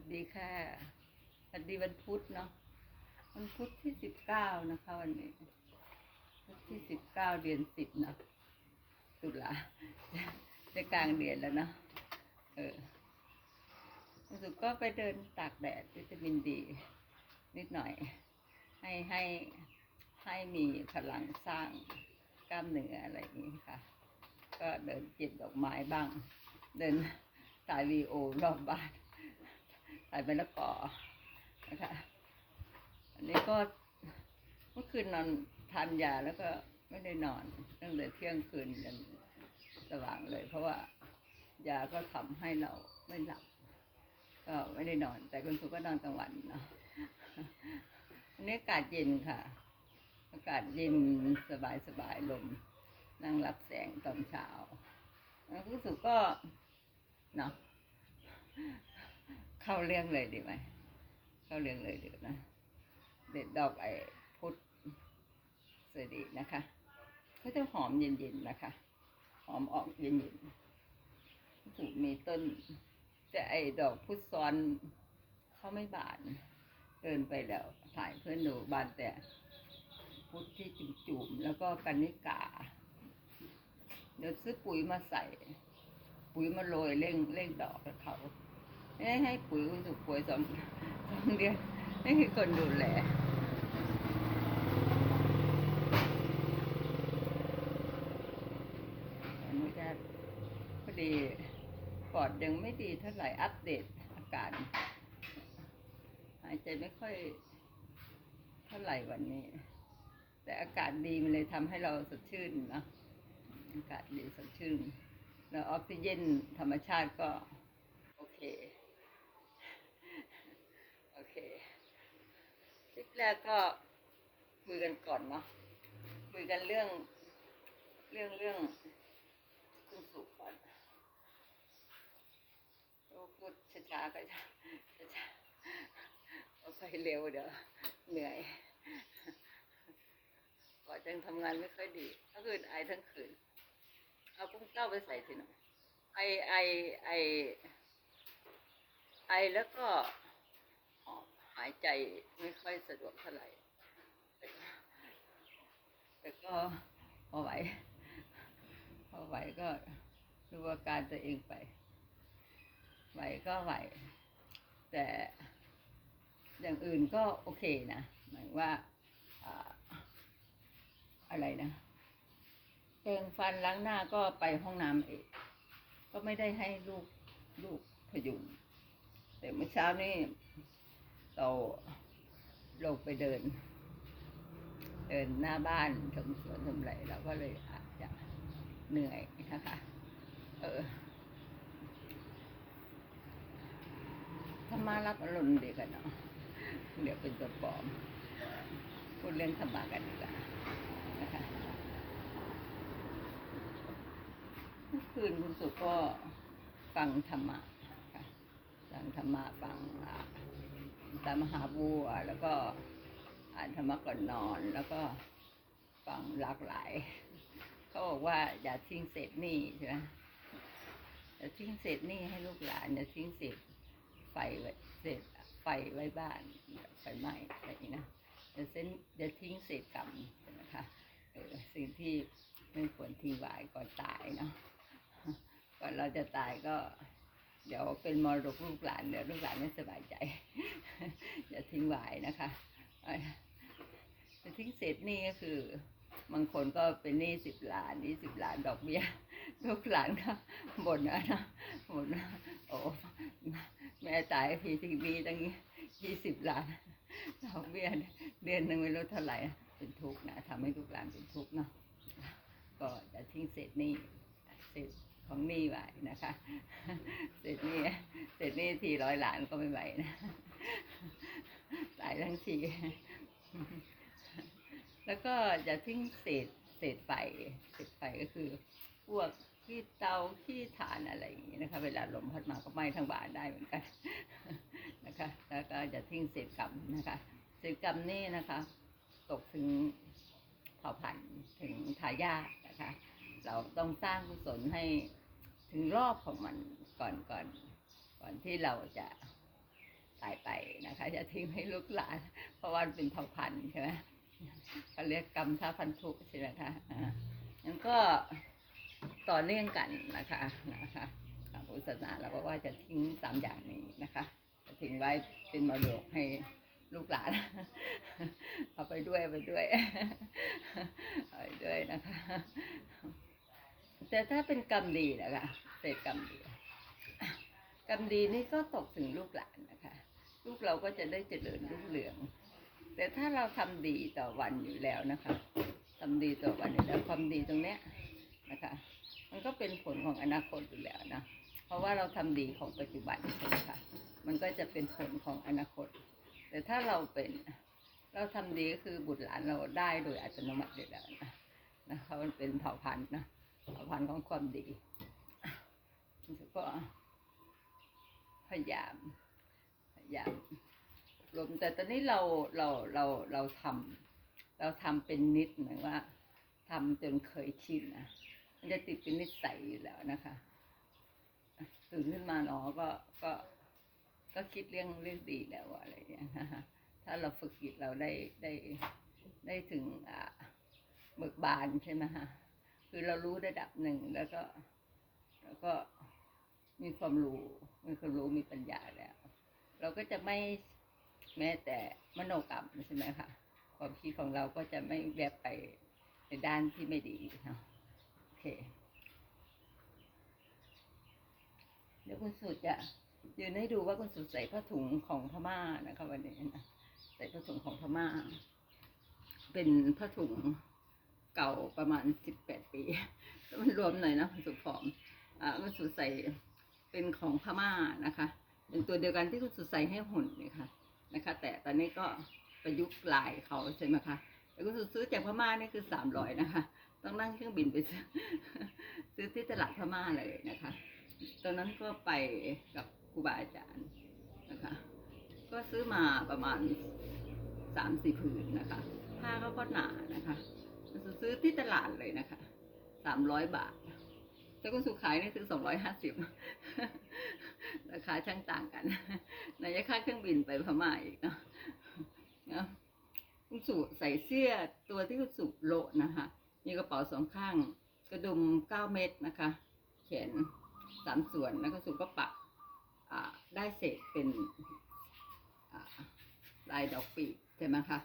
สดีค่ะสวัสดีวันพุธเนาะวันพุธที่สิบเก้านะคะวันนี้พุธที่สิบเก้าเดือนสิบเนาะตุลาจะกลางเดือนแล้วเนาะเออรู้สึกก็ไปเดินตากแดดวิตามินดี นิดหน่อย ให้ให้ให้มีพลังสร้างกล้ามเนื้ออะไรอย่างนี้ค่ะ ก็เดินเก็บดอกไม้บ้าง เดินสายวีโอรอบบ้าน สายไปละกอนะคะอันนี้ก็เมื่อคืนนอนทานยาแล้วก็ไม่ได้นอนตั้งแต่เที่ยงคืนจนสว่างเลย เพราะว่ายาก็ทำให้เราไม่หลับ ก็ไม่ได้นอน แต่คุณครูก็นอนกลางวันเนาะอันนี้อากาศเย็นค่ะ อากาศเย็นสบายสบายลม นั่งรับแสงตอนเช้าแล้วรู้สึกก็เนาะ เข้าเรื่องเลยดีไหมเข้าเรื่องเลยเดี๋ยวนะ เด็ดดอกไอ้พุทธสวัสดีนะคะก็จะหอมเย็นๆนะคะ หอมออกเย็นๆรู้สึกมีต้น แต่ไอ้ดอกพุทธซ้อนเขาไม่บานเดินไปแล้วถ่ายเพื่อนดูบานแต่พุทธที่จุ่มๆแล้วก็กันนิกา เดี๋ยวซื้อปุ๋ยมาใส่ ปุ๋ยมาโรยเร่งเร่งดอกกับเขา ไม่ได้ให้ปุ๋ยสุกปุ๋ยสองสองเดือนไม่มีคนดูแลอันนี้ก็พอดีปอดยังไม่ดีเท่าไหร่อัปเดตอาการหายใจไม่ค่อยเท่าไหร่วันนี้ แต่อากาศดีมันเลยทำให้เราสดชื่นนะอากาศดีสดชื่น แล้วออกซิเจนธรรมชาติก็ โอเค โอเคค ลิปแรกก็คุยกันก่อนเนาะคุยกันเรื่อง เรื่องเรื่องคุณสุก่อนโอ้พูดช้าๆก็จะช้าๆเอาไปเร็วเดี๋ยวเหนื่อยก่อนจังทำงานไม่ค่อยดีทั้งคืนไอทั้งคืน เอากุ้งเต้าไปใส่สิหน่อยไอไอไอไอแล้วก็ายใจไม่ค่อยสะดวกเท่าไหร่ แต่ก็พอไหวพอไหวก็ดูอาการตัวเองไป ไหวก็ไหว แต่อย่างอื่นก็โอเคนะ หมายว่าอะไรนะแปรงฟันล้างหน้าก็ไปห้องน้ำเอง ก็ไม่ได้ให้ลูกลูกพยุงแต่เมื่อเช้านี่ เราลงไปเดิน เดินหน้าบ้านทำสวนทำไรเราก็เลยอาจจะเหนื่อยนะคะ เออธรรมารับอารมณ์เดียกันเนาะเดี๋ยวเป็นตัวปลอมพูดเรื่องธรรมะกันดีกว่านะคะเมื่อคืนคุณสุก็ฟังธรรมะค่ะฟังธรรมะฟังอ่า ตามหาบัว แล้วก็อ่านธรรมะก่อนนอน แล้วก็ฟังหลากหลาย เขาบอกว่าอย่าทิ้งเศษนี้ใช่ไหมอย่าทิ้งเศษนี้ให้ลูกหลานอย่าทิ้งเศษไฟไว้เศษไฟไว้บ้านไฟไหม้อะไรอย่างนี้นะอย่าเส้นอย่าทิ้งเศษกรรมนะคะสิ่งที่ไม่ควรทิ้งไว้ก่อนตายเนาะก่อนเราจะตายก็ เดี๋ยวเป็นมรดกลูกหลานเดี๋ยวลูกหลานไม่สบายใจ อย่าทิ้งไว้นะคะจะทิ้งเศษหนี้ก็คือบางคนก็เป็นหนี้สิบล้านยี่สิบล้านดอกเบี้ยลูกหลานก็บ่นนะนะบ่นนะโอ้แม่ตายพีทีวีตั้งยี่สิบล้านดอกเบี้ยเดือนหนึ่งไม่รู้เท่าไหร่เป็นทุกข์นะทำให้ลูกหลานเป็นทุกข์เนาะก็จะทิ้งเศษหนี้เศษ ของหนี้ไว้นะคะเศษหนี้เศษหนี้ทีร้อยล้านก็ไม่ไหวนะ ตายทั้งทีแล้วก็อย่าทิ้งเศษเศษไฟเศษไฟก็คือ พวกขี้เตาขี้ถ่านอะไรอย่างนี้นะคะ เวลาลมพัดมาก็ไหม้ทั้งบ้านได้เหมือนกันนะคะ แล้วก็อย่าทิ้งเศษกรรมนะคะ เศษกรรมนี่นะคะ ตกถึงเผ่าพันธุ์ถึงทายาทนะคะ เราต้องสร้างกุศลให้ ถึงรอบของมันก่อนก่อนก่อนที่เราจะตายไปนะคะ จะทิ้งให้ลูกหลาน เพราะว่ามันเป็นเผ่าพันธุ์ใช่ไหมเขาเรียกกรรมท่าพันธุใช่ไหมคะอ่างั้นก็ต่อเนื่องกันนะคะนะคะทางพุทธศาสนาเราก็ว่าจะทิ้งสามอย่างนี้นะคะจะทิ้งไว้เป็นมรดกให้ลูกหลานเอาไปด้วยไปด้วยไปด้วยนะคะ แต่ถ้าเป็นกรรมดีนะคะเศษกรรมดีกรรมดีนี่ก็ตกถึงลูกหลานนะคะ ลูกเราก็จะได้เจริญรุ่งเรือง แต่ถ้าเราทำดีต่อวันอยู่แล้วนะคะทำดีต่อวันอยู่แล้วความดีตรงเนี้ยนะคะ มันก็เป็นผลของอนาคตอยู่แล้วนะเพราะว่าเราทำดีของปัจจุบันใช่ไหมคะมันก็จะเป็นผลของอนาคต แต่ถ้าเราเป็นเราทำดีก็คือบุตรหลานเราได้โดยอัตโนมัติอยู่แล้วนะนะคะมันเป็นเผ่าพันธุ์นะ เผ่าพันธ์ของความดีแล้วก็พยายามพยายามรวมแต่ตอนนี้เราเราเราเราทำเราทำเป็นนิดหมายว่าทำจนเคยชินนะมันจะติดเป็นนิสัยอยู่แล้วนะคะตื่นขึ้นมาเนาะก็ก็ก็คิดเรื่องเรื่องดีแล้วอะไรอย่างเงี้ยถ้าเราฝึกจิตเราได้ได้ได้ถึงอ่าเบิกบานใช่ไหมฮะ คือเรารู้ระดับหนึ่งแล้วก็ แล้วก็มีความรู้มีความรู้มีปัญญาแล้ว เราก็จะไม่แม้แต่มโนกรรมใช่ไหมคะความคิดของเราก็จะไม่แวบไปในด้านที่ไม่ดีเนาะโอเค เดี๋ยวคุณสุดจะยืนให้ดูว่าคุณสุดใส่ผ้าถุงของพม่านะคะวันนี้นะใส่ผ้าถุงของพม่า เป็นผ้าถุง เก่าประมาณสิบแปดปีแล้วมันรวมหน่อยนะคุณสุผอมอ่าคุณสุใส่เป็นของพม่านะคะเป็นตัวเดียวกันที่คุณสุใส่ให้หุ่นนี่ค่ะนะคะ แต่ตอนนี้ก็ประยุกต์ลายเขาใช่ไหมคะแต่คุณสุซื้อจากพม่านี่คือสามร้อยนะคะ ต้องนั่งเครื่องบินไปซื้อซื้อที่ตลาดพม่าเลยนะคะ ตอนนั้นก็ไปกับครูบาอาจารย์นะคะ ก็ซื้อมาประมาณสามสี่ผืนนะคะ ผ้าเขาก็หนานะคะ ซื้อที่ตลาดเลยนะคะสามร้อยบาท แต่คุณสุขายนี่คือสองร้อยห้าสิบราคาช่างต่างกันไหนจะค่าเครื่องบินไปพม่าอีกเนาะนะคุณสุใส่เสื้อตัวที่คุณสุโลนะคะ มีกระเป๋าสองข้าง กระดุมเก้าเม็ดนะคะแขนสามส่วนแล้วก็สุก็ปักได้เศษเป็นลายดอกปีกใช่ไหมคะ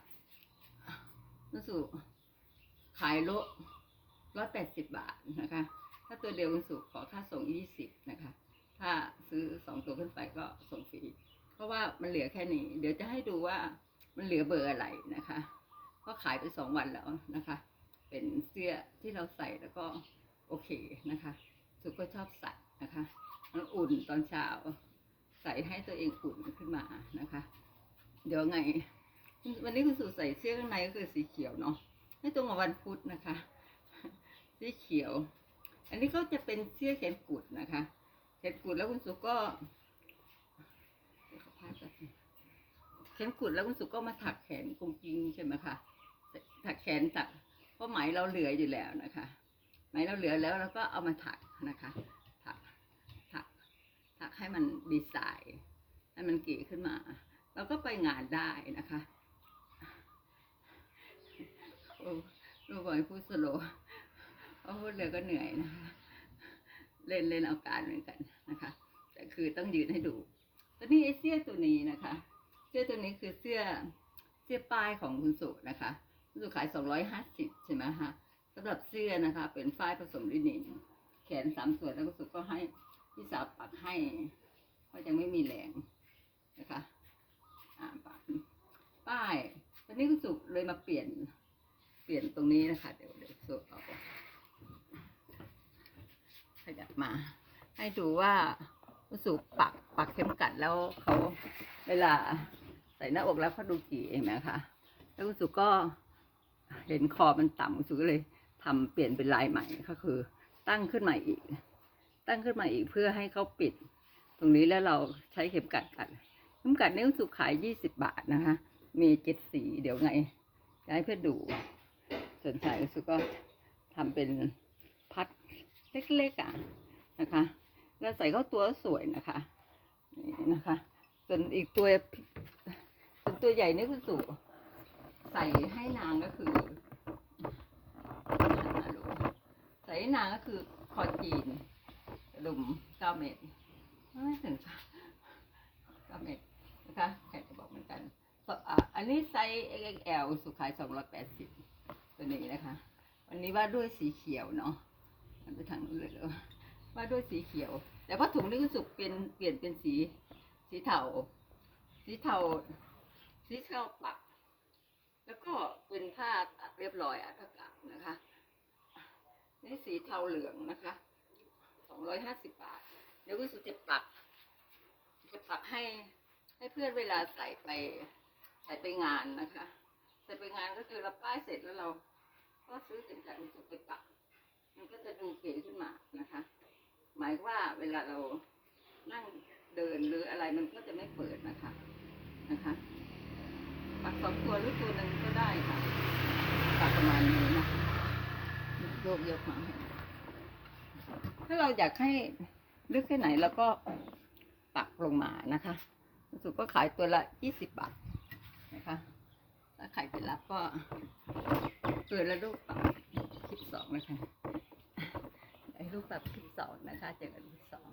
คุณสุ ขายโลร้อยแปดสิบบาทนะคะ ถ้าตัวเดียวคุณสุขอค่าส่งยี่สิบนะคะ ถ้าซื้อสองตัวขึ้นไปก็ส่งฟรี เพราะว่ามันเหลือแค่นี้ เดี๋ยวจะให้ดูว่ามันเหลือเบอร์อะไรนะคะ ก็ขายไปสองวันแล้วนะคะ เป็นเสื้อที่เราใส่แล้วก็โอเคนะคะ สุกก็ชอบใส่นะคะมันอุ่นตอนเช้า ใส่ให้ตัวเองอุ่นขึ้นมานะคะ เดี๋ยวไง วันนี้คุณสุใส่เสื้อข้างในก็คือสีเขียวเนาะ ให้ตรงกับวันพุธนะคะสีเขียว อันนี้ก็จะเป็นเสื้อแขนกุดนะคะแขนกุดแล้วคุณสุก็แขนกุดแล้วคุณสุก็มาถักแขนกงกิงใช่ไหมคะถักแขนถักเพราะไหมเราเหลืออยู่แล้วนะคะ ไหมเราเหลือแล้วเราก็เอามาถักนะคะ ถักถักถักให้มันดีไซน์ให้มันเก๋ขึ้นมา เราก็ไปงานได้นะคะ ลูกบอยพูดสโลเพราะพูดเร็วก็เหนื่อยนะคะ เล่นเล่นเอาการเหมือนกันนะคะ แต่คือต้องยืนให้ดูตอนนี้ไอ้เสื้อตัวนี้นะคะ เสื้อตัวนี้คือเสื้อเสื้อป้ายของคุณสุนะคะคุณสุขายสองร้อยห้าสิบใช่ไหมคะสำหรับเสื้อนะคะ เป็นฝ้ายผสมลินินแขนสามส่วนแล้วคุณสุก็ให้พี่สาวปักให้เพราะยังไม่มีแรงนะคะ อ่าปักป้าย ตอนนี้คุณสุเลยมาเปลี่ยน เปลี่ยนตรงนี้นะคะ เดี๋ยวเดี๋ยวสุเอาขยับมา ให้ดูว่าผู้สูบปักปักเข็มกัดแล้วเขาเวลาใส่หน้าอกแล้วเขาดูกี่เองนะคะ แล้วผู้สูก็เห็นคอมันต่ำผู้สูก็เลยทำเปลี่ยนเป็นลายใหม่ก็คือ ตั้งขึ้นมาอีก ตั้งขึ้นมาอีกเพื่อให้เขาปิด ตรงนี้แล้วเราใช้เข็มกัดกัดเข็มกัดนี้ผู้สูขายยี่สิบบาทนะคะ มีเจ็ดสีเดี๋ยวไงจะให้เพื่อนดู สนใจผู้สูก็ทำเป็นพัดเล็กๆอะนะคะ แล้วใส่เข้าตัวสวยนะคะนี่นะคะ ส่วนอีกตัวส่วนตัวใหญ่นี่คุณสุใส่ให้นางก็คือใส่ให้นางก็คือคอจีนกระดุมเก้าเม็ดไม่ถึงค่ะเก้าเม็ดนะคะแขกจะบอกเหมือนกันอ,อันนี้ไซส์ XXL สุขายสองร้อยแปดสิบ ตัวนี้นะคะ วันนี้ว่าด้วยสีเขียวเนาะมันไปทางนู้นเลยเหรอว่าด้วยสีเขียว แต่ผ้าถุงนี่คุณสุกเปลี่ยนเปลี่ยนเป็นสี สีเทาสีเทาสีเทาปัก แล้วก็เป็นผ้าตัดเรียบร้อยอักนะคะ นี่สีเทาเหลืองนะคะสองร้อยห้าสิบบาท เดี๋ยวคุณสุจะปัก จะปักให้ให้เพื่อนเวลาใส่ไปใส่ไปงานนะคะ ใส่ไปงานก็คือเราป้ายเสร็จแล้วเรา ก็ซื้อเข็มขัดคุณสุไปปัก มันก็จะดูเก๋ขึ้นมานะคะ หมายว่าเวลาเรานั่งเดินหรืออะไรมันก็จะไม่เปิดนะคะนะคะ ปักสองตัวหรือตัวหนึ่งก็ได้ค่ะปักประมาณนี้นะโยกเยกมาให้ถ้าเราอยากให้ลึกแค่ไหนเราก็ปักลงมานะคะรู้สึกก็ขายตัวละยี่สิบบาทนะคะาใครไปรับก็เกิดแล้วลูกปับคลิปสองนะคะไอ้ลูกปับคลิปสองนะคะเจอกันคลิปสอง